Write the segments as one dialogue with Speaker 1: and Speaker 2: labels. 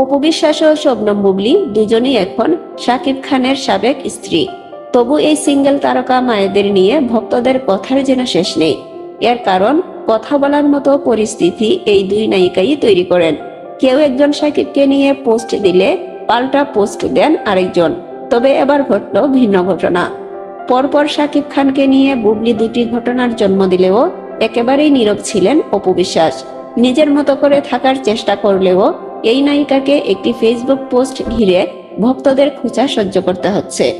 Speaker 1: অপু বিশ্বাস ও শবনম বুবলি, দুজনেই এখন শাকিব খানের সাবেক স্ত্রী। তবু এই সিঙ্গেল তারকা মায়েদের নিয়ে ভক্তদের কথার যেন শেষ নেই। এর কারণ, কথা বলার মতো পরিস্থিতি এই দুই নায়িকাই তৈরি করেন। কেউ একজন সাকিবকে নিয়ে পোস্ট দিলে, পাল্টা পোস্ট দেন আরেকজন। তবে এবার ঘটল ভিন্ন ঘটনা। পরপর শাকিব খানকে নিয়ে বুবলি দুটি ঘটনার জন্ম দিলেও একেবারেই নীরব ছিলেন অপু বিশ্বাস নিজের মতো করে থাকার চেষ্টা করলেও এই নায়িকাকে একটি ফেসবুক পোস্ট ঘিরে ভক্তদের খোঁচা সহ্য করতে হচ্ছে।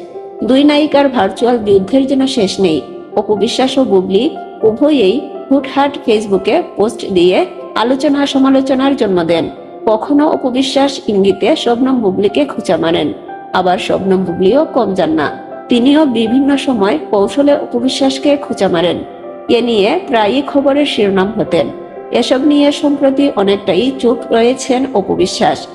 Speaker 1: দুই নায়িকার ভার্চুয়াল যুদ্ধের জন্য শেষ নেই। অপু বিশ্বাস ও বুবলি উভয়েই হুটহাট ফেসবুকে পোস্ট দিয়ে আলোচনা সমালোচনার জন্ম দেন। কখনো অপু বিশ্বাস ইঙ্গিতে শবনম বুবলিকে খোঁচা মারেন, আবার শবনম বুবলিও কম যান না। তিনিও বিভিন্ন সময় কৌশলে উপবিশ্বাসকে খোঁচা মারেন। এ নিয়ে প্রায়ই খবরের শিরোনাম হতেন। এসব নিয়ে সম্প্রতি অনেকটাই চুপ রয়েছেন অপবিশ্বাস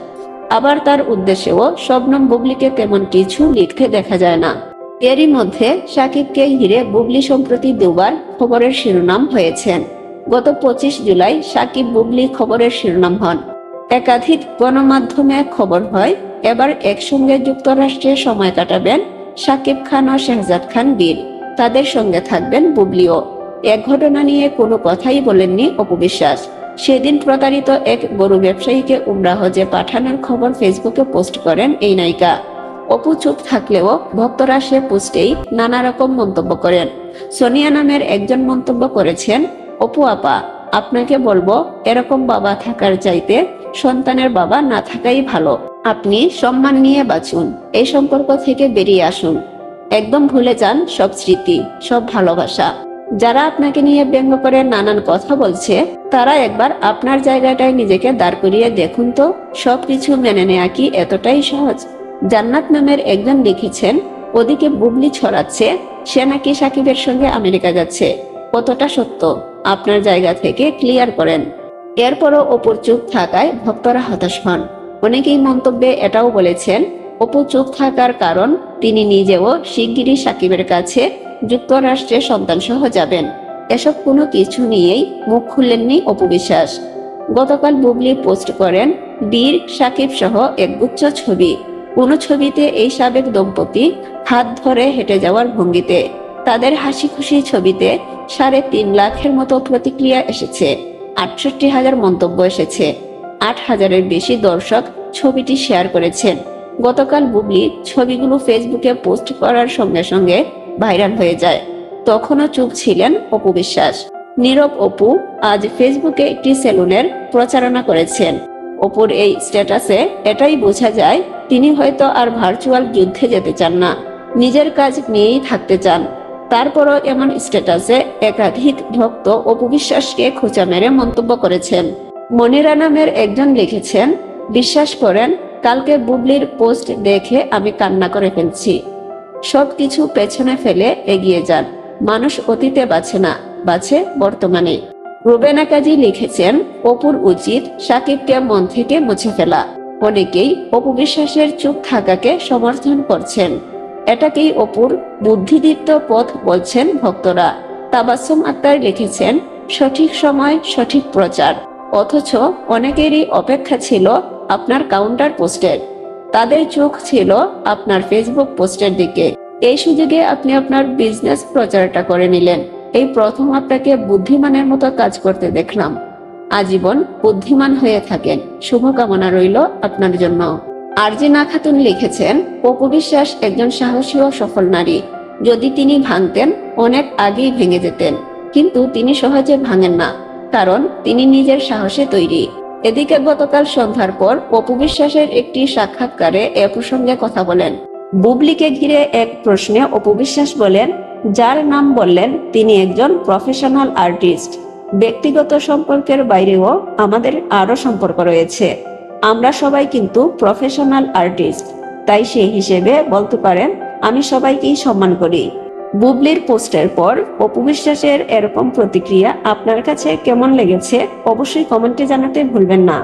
Speaker 1: আবার তার উদ্দেশ্যেও শবনম বুবলিকে তেমন কিছু লিখতে দেখা যায় না। এরই মধ্যে সাকিবকে ঘিরে বুবলি সম্প্রতি দুবার খবরের শিরোনাম হয়েছেন। গত পঁচিশ জুলাই সাকিব বুবলি খবরের শিরোনাম হন। একাধিক গণমাধ্যমে খবর হয়, এবার একসঙ্গে যুক্তরাষ্ট্রে সময় কাটাবেন সাকিব খান ও শেহজাদ খান বীর। তাদের সঙ্গে থাকবেন বুবলিও। এক ঘটনা নিয়ে কোনো কথাই বলেননি অপবিশ্বাস। সেদিন প্রতারিত এক গরু ব্যবসায়ীকে উমরাহজে পাঠানোর খবর ফেসবুকে পোস্ট করেন এই নায়িকা। অপু চুপ থাকলেও ভক্তরা সে পোস্টেই নানা রকম মন্তব্য করেন। সোনিয়া নামের একজন মন্তব্য করেছেন, অপু আপা, আপনাকে বলব, এরকম বাবা থাকার চাইতে সন্তানের বাবা না থাকাই ভালো। আপনি সম্মান নিয়ে বাঁচুন এই সম্পর্ক থেকে বেরিয়ে আসুন। একদম ভুলে যান সব স্মৃতি, সব ভালোবাসা। যারা আপনাকে নিয়ে ব্যঙ্গ করে নানান কথা বলছে, তারা একবার আপনার জায়গাটায় নিজেকে দাঁড় করিয়ে দেখুন তো, সবকিছু মেনে নেয়া কি এতটাই সহজ? জান্নাত নামের একজন লিখেছেন, ওদিকে বুবলি ছড়াচ্ছে, সে নাকি সাকিবের সঙ্গে আমেরিকা যাচ্ছে। কতটা সত্য, আপনার জায়গা থেকে ক্লিয়ার করেন। এরপরও অপুর চুপ থাকায় ভক্তরা হতাশ হন। অনেকেই মন্তব্যে এটাও বলেছেন, অপু চুপ থাকার কারণ তিনি নিজেও শিগগিরই সাকিবের কাছে যুক্তরাষ্ট্রে সন্তান সহ যাবেন। এসব কোনো কিছু নিয়েই মুখ খুললেননি অপু বিশ্বাস গতকাল বুবলি পোস্ট করেন, বীর সাকিব সহ একগুচ্ছ ছবি। কোন ছবিতে এই সাবেক দম্পতি হাত ধরে হেঁটে যাওয়ার ভঙ্গিতে। তাদের হাসি খুশি ছবিতে সাড়ে তিন লাখের মতো প্রতিক্রিয়া এসেছে। আটষট্টি হাজার মন্তব্য এসেছে। আট হাজারের বেশি দর্শক ছবিটি শেয়ার করেছেন। গতকাল বুবলি ছবিগুলো ফেসবুকে পোস্ট করার সঙ্গে সঙ্গে ভাইরাল হয়ে যায়। তখনও চুপ ছিলেন অপু বিশ্বাস। নীরব অপু আজ ফেসবুকে একটি সেলুনের প্রচারণা করেছেন। অপুর এই স্ট্যাটাসে এটাই বোঝা যায়, তিনি হয়তো আর ভার্চুয়াল যুদ্ধে যেতে চান না। নিজের কাজ নিয়েই থাকতে চান। তারপরও এমন স্ট্যাটাসে একাধিক ভক্ত অপু বিশ্বাসকে খোঁচা মেরে মন্তব্য করেছেন। মনিরা নামের একজন লিখেছেন, বিশ্বাস করেন, কালকে বুবলির পোস্ট দেখে আমি কান্না করে ফেলছি। সবকিছু পেছনে ফেলে এগিয়ে যান। মানুষ অতীতে বাঁচে না, বাঁচে বর্তমানে। রুবেনা কাজী লিখেছেন, অপুর উচিত সাকিবকে মন থেকে মুছে ফেলা। অনেকেই অপু বিশ্বাসের চুপ থাকাকে সমর্থন করছেন। এটাকেই অপুর বুদ্ধিদীপ্ত পথ বলছেন ভক্তরা। তাবাসুম আক্তার লিখেছেন, সঠিক সময় সঠিক প্রচার। অথচ অনেকেরই অপেক্ষা ছিল আপনার কাউন্টার পোস্টের। তাদের চোখ ছিল আপনার ফেসবুক পোস্টের দিকে। এই সুযোগে আপনি আপনার বিজনেস প্রচারটা করে নিলেন। এই প্রথম আপনাকে বুদ্ধিমানের মতো কাজ করতে দেখলাম। আজীবন বুদ্ধিমান হয়ে থাকেন। শুভকামনা রইল আপনার জন্য। আরজিনা খাতুন লিখেছেন, অপু বিশ্বাস একজন সাহসী ও সফল নারী। যদি তিনি ভাঙতেন, অনেক আগেই ভেঙে যেতেন। কিন্তু তিনি সহজে ভাঙেন না। কারণ তিনি নিজের সাহসে তৈরি। এদিকে গতকাল সন্ধ্যার পর অপু বিশ্বাসের একটি সাক্ষাৎকারে এ প্রসঙ্গে কথা বলেন। বুবলিকে ঘিরে এক প্রশ্নে অপু বিশ্বাস বলেন, যার নাম বললেন তিনি একজন প্রফেশনাল আর্টিস্ট ব্যক্তিগত সম্পর্কের বাইরেও আমাদের আরও সম্পর্ক রয়েছে। আমরা সবাই কিন্তু প্রফেশনাল আর্টিস্ট তাই সেই হিসেবে বলতে পারেন, আমি সবাইকেই সম্মান করি। বুবলির পোস্টের পর অপু বিশ্বাসের এরকম প্রতিক্রিয়া আপনার কাছে কেমন লেগেছে অবশ্যই কমেন্টে জানাতে ভুলবেন না।